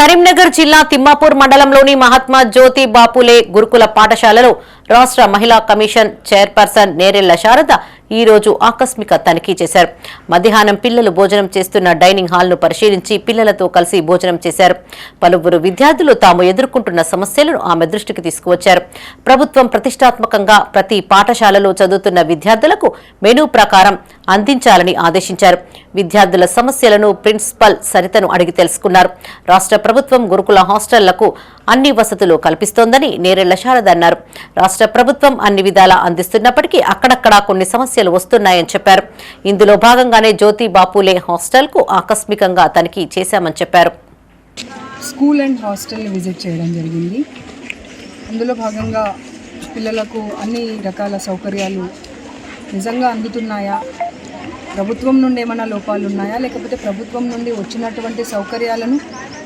కరీంనగర్ జిల్లా తిమ్మాపూర్ మండలంలోని మహాత్మా జ్యోతి బాపులే గురుకుల పాఠశాలలో రాష్ట్ర మహిళా కమిషన్ చైర్పర్సన్ నేరెళ్ళ శారద ఈ రోజు ఆకస్మిక తనిఖీ చేశారు. మధ్యాహ్నం పిల్లలు భోజనం చేస్తున్న డైనింగ్ హాల్ను పరిశీలించి పిల్లలతో కలిసి భోజనం చేశారు. పలువురు విద్యార్థులు తాము ఎదుర్కొంటున్న సమస్యలను ఆమె దృష్టికి తీసుకువచ్చారు. ప్రభుత్వం ప్రతిష్టాత్మకంగా ప్రతి పాఠశాలలో చదువుతున్న విద్యార్థులకు మెనూ ప్రకారం అందించాలని ఆదేశించారు. విద్యార్థుల సమస్యలను ప్రిన్సిపల్ సరితను అడిగి తెలుసుకున్నారు. రాష్ట్ర ప్రభుత్వం గురుకుల హాస్టళ్ళకు అన్ని వసతులు కల్పిస్తోందని నేరెళ్ళ శారద అన్నారు. రాష్ట్ర ప్రభుత్వం అన్ని విధాలా అందిస్తున్నప్పటికీ అక్కడక్కడా కొన్ని సమస్యలు వస్తున్నాయని చెప్పారు. ఇందులో భాగంగానే జ్యోతి బాపులే హాస్టల్కు ఆకస్మికంగా తనిఖీ చేశామని చెప్పారు. స్కూల్ అండ్ హాస్టల్ విజిట్ చేయడం జరిగింది. అందులో భాగంగా పిల్లలకు అన్ని రకాల సౌకర్యాలు నిజంగా అందుతున్నాయా? ప్రభుత్వం నుండి ఏమైనా లోపాలు ఉన్నాయా? లేకపోతే ప్రభుత్వం నుండి వచ్చినటువంటి సౌకర్యాలను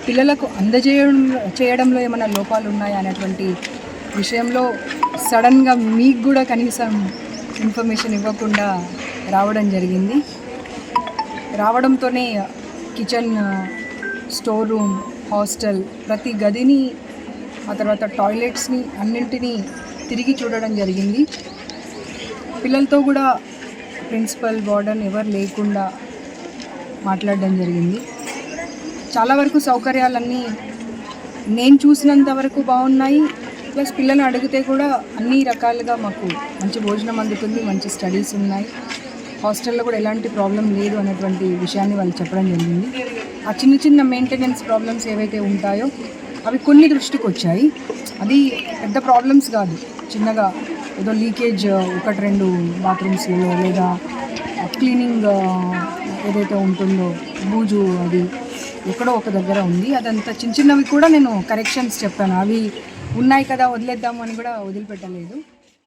పిల్లలకు అందజేయడం చేయడంలో ఏమైనా లోపాలు ఉన్నాయా అనేటువంటి విషయంలో సడన్గా మీకు కూడా కనీసం ఇన్ఫర్మేషన్ ఇవ్వకుండా రావడం జరిగింది. రావడంతోనే కిచెన్ స్టోర్ రూమ్ హాస్టల్ ప్రతి గదిని ఆ తర్వాత టాయిలెట్స్ని అన్నింటినీ తిరిగి చూడడం జరిగింది. పిల్లలతో కూడా ప్రిన్సిపల్ వార్డెన్ ఎవరు లేకుండా మాట్లాడడం జరిగింది. చాలా వరకు సౌకర్యాలన్నీ నేను చూసినంత వరకు బాగున్నాయి. ప్లస్ పిల్లలు అడిగితే కూడా అన్ని రకాలుగా మాకు మంచి భోజనం అందుతుంది మంచి స్టడీస్ ఉన్నాయి. హాస్టల్లో కూడా ఎలాంటి ప్రాబ్లం లేదు అనేటువంటి విషయాన్ని వాళ్ళు చెప్పడం జరిగింది. ఆ చిన్న చిన్న మెయింటెనెన్స్ ప్రాబ్లమ్స్ ఏవైతే ఉంటాయో అవి కొన్ని దృష్టికి వచ్చాయి. అది పెద్ద ప్రాబ్లమ్స్ కాదు. చిన్నగా ఏదో లీకేజ్ ఒకటి రెండు బాత్రూమ్స్లో లేదా క్లీనింగ్ ఏదైతే ఉంటుందో బూజు అది ఎక్కడో ఒక దగ్గర ఉంది. అదంతా చిన్న చిన్నవి కూడా నేను కరెక్షన్స్ చెప్పాను. అవి ఉన్నాయి కదా వదిలేద్దాము అని కూడా వదిలిపెట్టలేదు.